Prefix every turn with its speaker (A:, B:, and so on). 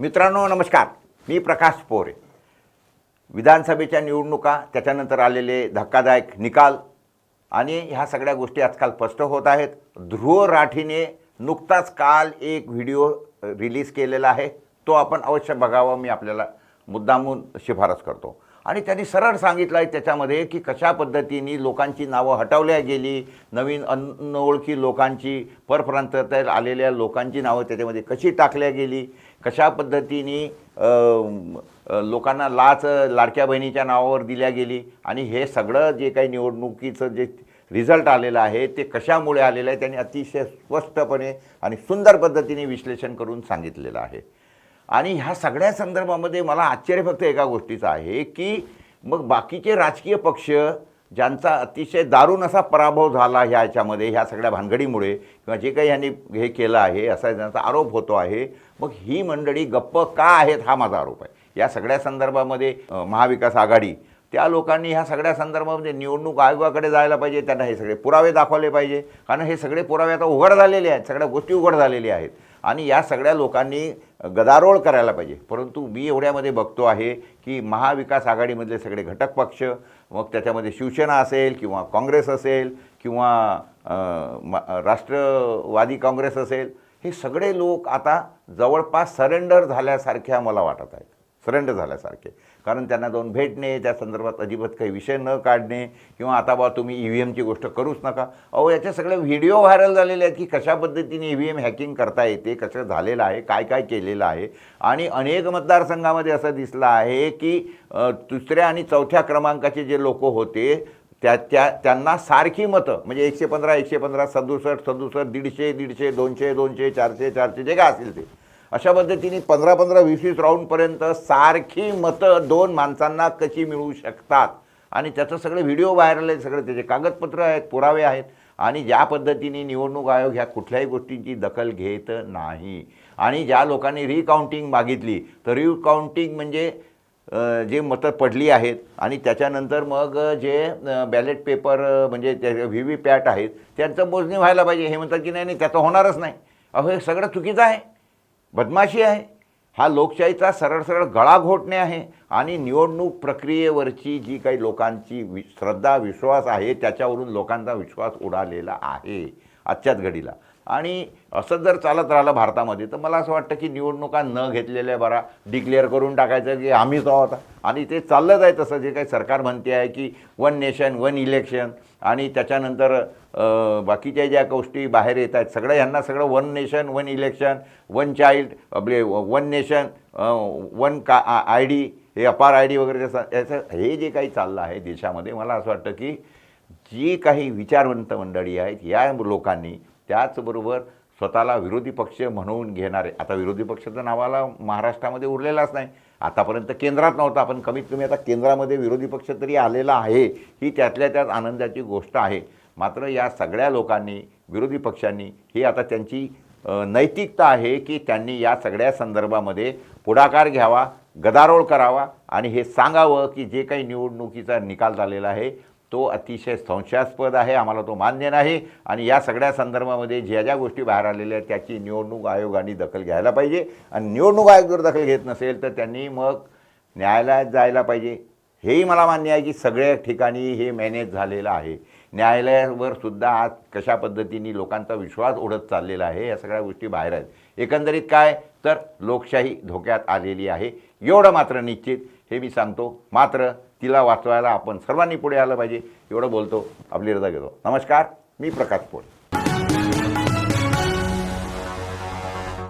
A: मित्रांनो नमस्कार. मी प्रकाश पोरे. विधानसभेच्या निवडणुका त्याच्यानंतर आलेले धक्कादायक निकाल आणि ह्या सगळ्या गोष्टी आजकाल स्पष्ट होत आहेत. ध्रुव राठीने नुकताच काल एक व्हिडिओ रिलीज केलेला आहे. तो आपण अवश्य बघावा. मी आपल्याला मुद्दामून शिफारस करतो. आणि त्यांनी सरळ सांगितलं आहे त्याच्यामध्ये की कशा पद्धतीने लोकांची नावं हटवल्या गेली नवीन अनोळखी लोकांची परप्रांतात आलेल्या लोकांची नावं त्याच्यामध्ये कशी टाकल्या गेली कशा पद्धतीने लोकांना लाच लाडक्या बहिणीच्या नावावर दिल्या गेली आणि हे सगळं जे काही निवडणुकीचं जे रिझल्ट आलेलं आहे ते कशामुळे आलेलं आहे त्यांनी अतिशय स्पष्टपणे आणि सुंदर पद्धतीने विश्लेषण करून सांगितलेलं आहे. आणि ह्या सगळ्या संदर्भामध्ये मला आश्चर्य फक्त एका गोष्टीचं आहे की मग बाकीचे राजकीय पक्ष ज्यांचा अतिशय दारुण असा पराभव झाला ह्या ह्याच्यामध्ये ह्या सगळ्या भानगडीमुळे किंवा जे काही यांनी हे केलं आहे असा त्यांचा आरोप होतो आहे मग ही मंडळी गप्प का आहेत हा माझा आरोप आहे. या सगळ्या संदर्भामध्ये महाविकास आघाडी त्या लोकांनी ह्या सगळ्या संदर्भामध्ये निवडणूक आयोगाकडे जायला पाहिजे त्यांना हे सगळे पुरावे दाखवले पाहिजे. कारण हे सगळे पुरावे आता उघड झालेले आहेत सगळ्या गोष्टी उघड झालेल्या आहेत. आणि या सगळ्या लोकांनी गदारोळ करायला पाहिजे. परंतु मी एवढ्यामध्ये बघतो आहे की महाविकास आघाडीमधले सगळे घटक पक्ष मग त्याच्यामध्ये शिवसेना असेल किंवा काँग्रेस असेल किंवा म- राष्ट्रवादी काँग्रेस असेल हे सगळे लोक आता जवळपास सरेंडर झाल्यासारख्या मला वाटत आहेत. सरेंडर झाल्यासारखे. कारण त्यांना जाऊन भेटणे त्या संदर्भात अजिबात काही विषय न काढणे किंवा आता बा तुम्ही ई व्ही एमची गोष्ट करूच नका. अहो याचे सगळे व्हिडिओ व्हायरल झालेले आहेत की कशा पद्धतीने ई व्ही एम हॅकिंग करता येते कसं झालेलं आहे काय काय केलेलं आहे. आणि अनेक मतदारसंघामध्ये असं दिसलं आहे की दुसऱ्या आणि चौथ्या क्रमांकाचे जे लोक होते त्या त्या त्यांना सारखी मतं म्हणजे एकशे पंधरा एकशे पंधरा सदुसष्ट सदुसष्ट दीडशे दीडशे दोनशे दोनशे चारशे चारशे जे काय असेल ते. अशा पद्धतीने पंधरा पंधरा वीस वीस राऊंडपर्यंत सारखी मतं दोन माणसांना कशी मिळू शकतात? आणि त्याचं सगळे व्हिडिओ व्हायरल आहेत सगळे त्याचे कागदपत्र आहेत पुरावे आहेत. आणि ज्या पद्धतीने निवडणूक आयोग ह्या कुठल्याही गोष्टींची दखल घेत नाही. आणि ज्या लोकांनी रिकाउंटिंग मागितली तर रिकाउंटिंग म्हणजे जे मतं पडली आहेत. आणि त्याच्यानंतर मग जे बॅलेट पेपर म्हणजे त्या व्ही व्ही पॅट आहेत त्यांचं मोजणी व्हायला पाहिजे. हे म्हणतात की नाही नाही त्याचं होणारच नाही. अहो हे सगळं चुकीचं आहे. बदमाशी आहे. हा लोकशाहीचा सरळ सरळ गळा घोटणे आहे आणि निवडणूक प्रक्रियेवरची जी काही लोकांची वि श्रद्धा विश्वास आहे त्याच्यावरून लोकांचा विश्वास उडालेला आहे. आजच्याच घडीला. आणि असं जर चालत राहिलं भारतामध्ये तर मला असं वाटतं की निवडणुका न घेतलेल्या बरा डिक्लेअर करून टाकायचं की आम्हीच आहोत. आणि ते चाललंच आहे तसं जे काही सरकार म्हणते आहे की वन नेशन वन इलेक्शन आणि त्याच्यानंतर बाकीच्या ज्या गोष्टी बाहेर येत आहेत सगळं ह्यांना सगळं one nation one election one child आपले वन नेशन वन का आय डी हे अपार आय डी वगैरे जसं याचं हे जे काही चाललं आहे देशामध्ये मला असं वाटतं की जी काही विचारवंत मंडळी आहेत या लोकांनी त्याचबरोबर स्वतःला विरोधी पक्ष म्हणून घेणारे. आता विरोधी पक्षाचं नावाला महाराष्ट्रामध्ये उरलेलाच नाही. आतापर्यंत केंद्रात नव्हता. पण कमीत कमी आता केंद्रामध्ये विरोधी पक्ष तरी आलेला आहे. ही त्यातल्या त्यात आनंदाची गोष्ट आहे. मात्र या सगळ्या लोकांनी विरोधी पक्षांनी ही आता त्यांची नैतिकता आहे की त्यांनी या सगळ्या संदर्भामध्ये पुढाकार घ्यावा गदारोळ करावा आणि हे सांगावं की जे काही निवडणुकीचा निकाल झालेला आहे तो अतिशय संशयास्पद आहे आम्हाला तो मान्य नाही आणि या सगळ्या संदर्भामध्ये ज्या ज्या गोष्टी बाहेर आलेल्या आहेत त्याची निवडणूक आयोगाने दखल घ्यायला पाहिजे. आणि निवडणूक आयोग जर दखल घेत नसेल तर त्यांनी मग न्यायालयात जायला पाहिजे. हेही मला मान्य आहे की सगळ्या ठिकाणी हे मॅनेज झालेलं आहे. न्यायालयावर सुद्धा आज कशा पद्धतीने लोकांचा विश्वास उडत चाललेला आहे या सगळ्या गोष्टी बाहेर आहेत. एकंदरीत काय? तर लोकशाही धोक्यात आलेली आहे. एवढं मात्र निश्चित. हे मी सांगतो. मात्र तिला वाचवायला आपण सर्वांनी पुढे आलं पाहिजे एवढं बोलतो आपली रजा घेतो. नमस्कार मी प्रकाश पोळ